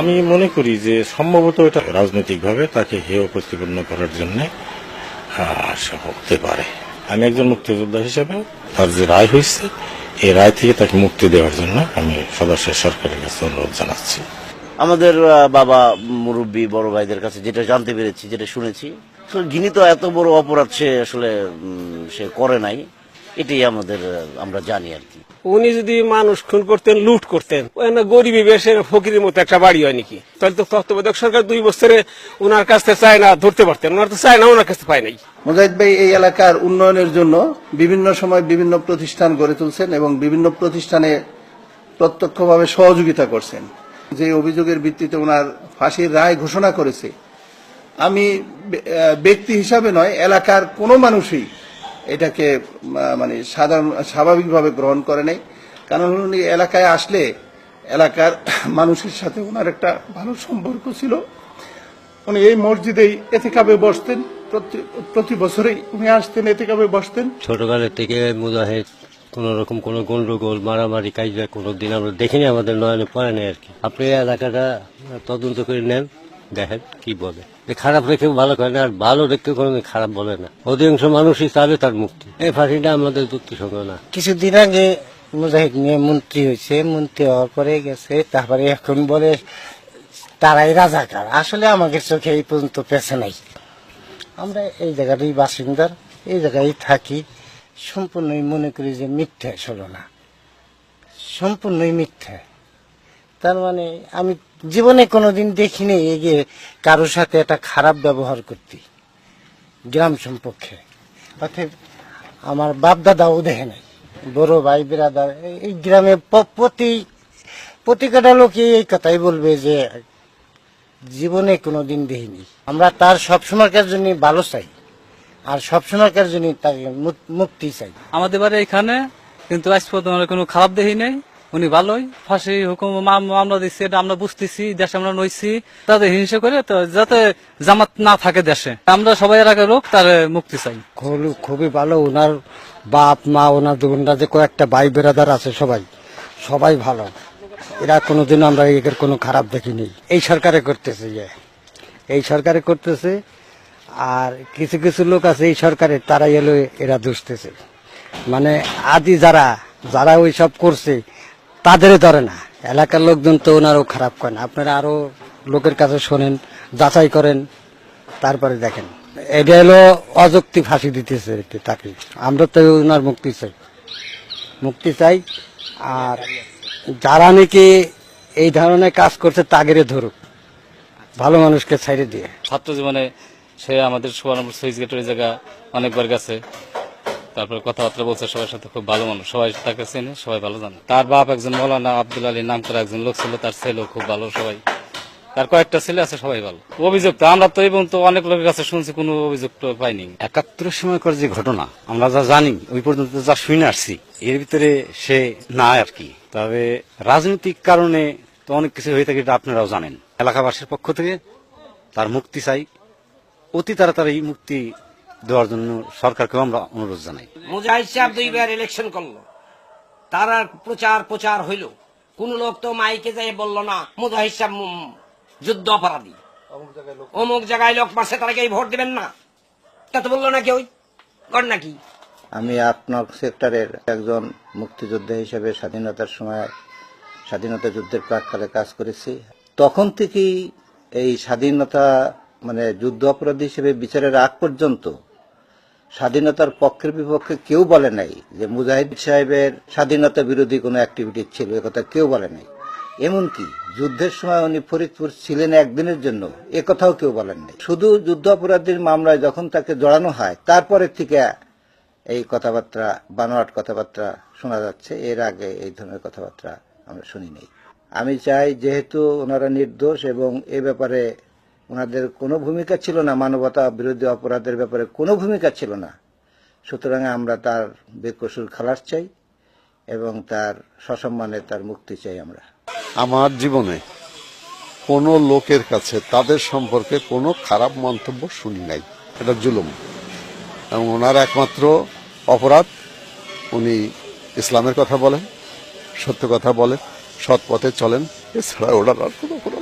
আমি মনে করি যে সম্ভবত এটা রাজনৈতিকভাবে তাকে হেয় প্রতিপন্ন করার জন্য হতে পারে। আমি একজন মুক্তিযোদ্ধা হিসেবে তার যে রায় হয়েছে, এই রায় থেকে তাকে মুক্তি দেওয়ার জন্য আমি সদস্য সরকারের কাছে অনুরোধ জানাচ্ছি। আমাদের বাবা মুরব্বী বড় ভাইদের কাছে যেটা জানতে পেরেছি, যেটা শুনেছি গিনি তো এত বড় অপরাধ সে আসলে সে করে নাই। এটাই আমাদের আমরা জানি আর কি। উনি যদি মানুষ খুন করতেন লুট করতেন গরিবী বেশে ফকিরের মতো একটা বাড়ি হয় নাকি? তাহলে তো তত্ত্বাবধায়ক সরকার দুই বছরে ওনার কাছ থেকে চায় না ধরতে পারতেন ওনার তো চায় না ওনার কাছে পায় নাই। মুজাহিদ ভাই এই এলাকার উন্নয়নের জন্য বিভিন্ন সময় বিভিন্ন প্রতিষ্ঠান গড়ে তুলছেন এবং বিভিন্ন প্রতিষ্ঠানে প্রত্যক্ষভাবে সহযোগিতা করছেন। যে অভিযোগের ভিত্তিতে ওনার ফাঁসির রায় ঘোষণা করেছে আমি ব্যক্তি হিসাবে নয় এলাকার কোনো মানুষই এটাকে মানে সাধারণ, স্বাভাবিকভাবে গ্রহণ করে নাই। কারণ উনি এলাকায় আসলে এলাকার মানুষের সাথে ওনার একটা ভালো সম্পর্ক ছিল। উনি এই মসজিদেই এতেকাবে বসতেন। প্রতি- বছরেই উনি আসতেন, এতেকাবে বসতেন। ছোটকালের থেকে মুজাহিদ কোন রকম কোন গন্ডগোল, মারামারি কাজা কোনো দিন আমরা দেখিনি, আমাদের নয়নে পড়ে নেই আর কি। আপনি এলাকাটা তদন্ত করে নেন। দেখেন, কি বলে? খারাপ রেখেও ভালো করে না, আর ভালো রেখেও কোনো খারাপ বলে না। অধিকাংশ মানুষই চাবে তার মুক্তি। এই ফাঁসিটা আমাদের যুক্তিসঙ্গ না। কিছুদিন আগে মুজাহিদ নিয়ে মন্ত্রী হয়েছে, মন্ত্রী হওয়ার পরে গেছে, তারপরে এখন বলে, তারাই রাজাকার। আসলে আমাদের চোখে এই পর্যন্ত পেছে নাই। আমরা এই জায়গাটাই বাসিন্দার এই জায়গায় থাকি। সম্পূর্ণই মনে করি যে মিথ্যা ছিল না। সম্পূর্ণই মিথ্যা। তার মানে আমি জীবনে কোনোদিন দেখিনি যে কারোর সাথে একটা খারাপ ব্যবহার করতে, গ্রাম সম্পর্কে। অর্থাৎ আমার বাপ দাদাও দেখে নাই, বড় ভাই, বিরাদার, এই- গ্রামে প্রতি, প্রতিটা লোকে এই কথাই বলবে যে, জীবনে কোনোদিন দেখিনি। আমরা তার সবসময়কার জন্য ভালো চাই, আর সবসময়কার জন্য তাকে মুক- মুক্তি চাই। আমাদের বাড়ি এখানে, কিন্তু আজ পর্যন্ত কোনো খারাপ দেখি নাই। উনি ভালোই, ফাঁসি হুকুম মাম- মামলা দিচ্ছে এটা আমরা বুঝতেছি, দেশে আমরা নইছি। তাদের হিংসা করে তো যাতে জামাত না থাকে দেশে। আমরা সবাই এলাকার লোক, তার মুক্তি চাই। খুবই ভালো, ওনার বাপ, মা, ওনার ওনার যে কয়েকটা ভাই বেরাদার আছে সবাই সবাই ভালো। এরা কোনোদিন আমরা এদের কোনো খারাপ দেখিনি। এই সরকারে করতেছে যে, এই সরকারে করতেছে, আর কিছু কিছু লোক আছে এই সরকারে তারা এলো এরা দুষতেছে। মানে আদি যারা যারা ওই সব করছে তাদের ধরে না। এলাকার লোকজন তো ওনারও খারাপ করেন আপনারা আরও লোকের কাছে শোনেন, যাচাই করেন, তারপরে দেখেন। এটা হলো অযুক্তি ফাঁসি দিতেছে তাকে আমরা তো ওনার মুক্তি চাই। মুক্তি চাই, আর যারা নাকি এই ধরনের কাজ করছে তাগেরে ধরুক। ভালো মানুষকে ছাইড়ে দিয়ে। ছাত্র জীবনে সে আমাদের নম্বর সুইচ গেটের জায়গা অনেকবার গেছে। তারপরে কথাবার্তা বলছে, সবার সাথে খুব ভালো মানুষ। সবাই তাকে চেনে, সবাই ভালো জানে। তার বাপ একজন মৌলানা আব্দুল আলী নাম করা একজন লোক ছিল, তার ছেলেও খুব ভালো সবাই। তার কয়েকটা ছেলে আছে, সবাই ভালো। অভিযোগ তো আমরা তো এই তো অনেক লোকের কাছে শুনছি, কোনো অভিযোগ তো পাইনি। একাত্তরের সময়কার যে ঘটনা, আমরা যা জানি, ওই পর্যন্ত যা শুনে আসছি, এর ভিতরে সে না আর কি। তবে রাজনৈতিক কারণে তো অনেক কিছু হয়ে থাকে, এটা আপনারাও জানেন। এলাকাবাসীর পক্ষ থেকে তার মুক্তি চাই। অতি তাড়াতাড়ি মুক্তি দেওয়ার জন্য সরকারকেও আমরা অনুরোধ জানাই। মুজাহিদ সাহেব দুইবার ইলেকশন করল। তার আর প্রচার প্রচার হইল। কোন লোক তো মাইকে যাই বলল না মুজাহিদ সাহেব যুদ্ধ অপরাধী। অমুক জায়গায় লোক মাসে তারাকে ভোট দিবেন না। তা তো বলল না কেউ কর নাকি। আমি আপনার সেক্টরের একজন মুক্তিযোদ্ধা হিসেবে স্বাধীনতার সময় স্বাধীনতা যুদ্ধের প্রাককালে কাজ করেছি। তখন থেকেই এই স্বাধীনতা মানে যুদ্ধ অপরাধী হিসেবে বিচারের আগ পর্যন্ত স্বাধীনতার পক্ষের বিপক্ষে কেউ বলে নাই যে মুজাহিদ সাহেবের স্বাধীনতা বিরোধী কোনো অ্যাক্টিভিটি ছিল একথা কেউ বলে নাই। এমনকি যুদ্ধের সময় উনি ফরিদপুর ছিলেন একদিনের জন্য, এ কথাও কেউ বলেন নাই। শুধু যুদ্ধ অপরাধীর মামলায় যখন তাকে জড়ানো হয় তারপরে থেকে এই কথাবার্তা, বানোয়াট কথাবার্তা শোনা যাচ্ছে। এর আগে এই ধরনের কথাবার্তা আমরা শুনি নাই। আমি চাই যেহেতু ওনারা নির্দোষ এবং এ ব্যাপারে ওনাদের কোনো ভূমিকা ছিল না, মানবতা বিরোধী অপরাধের ব্যাপারে কোনো ভূমিকা ছিল না। সুতরাং আমরা তার বেকসুর খালাস চাই এবং তার সসম্মানে তার মুক্তি চাই আমরা। আমার জীবনে কোনো লোকের কাছে তাদের সম্পর্কে কোনো খারাপ মন্তব্য শুনি নাই। এটা জুলুম। এবং ওনার একমাত্র অপরাধ, উনি ইসলামের কথা বলেন, সত্য কথা বলেন, সৎ পথে চলেন, এছাড়া ওনার আর কোনো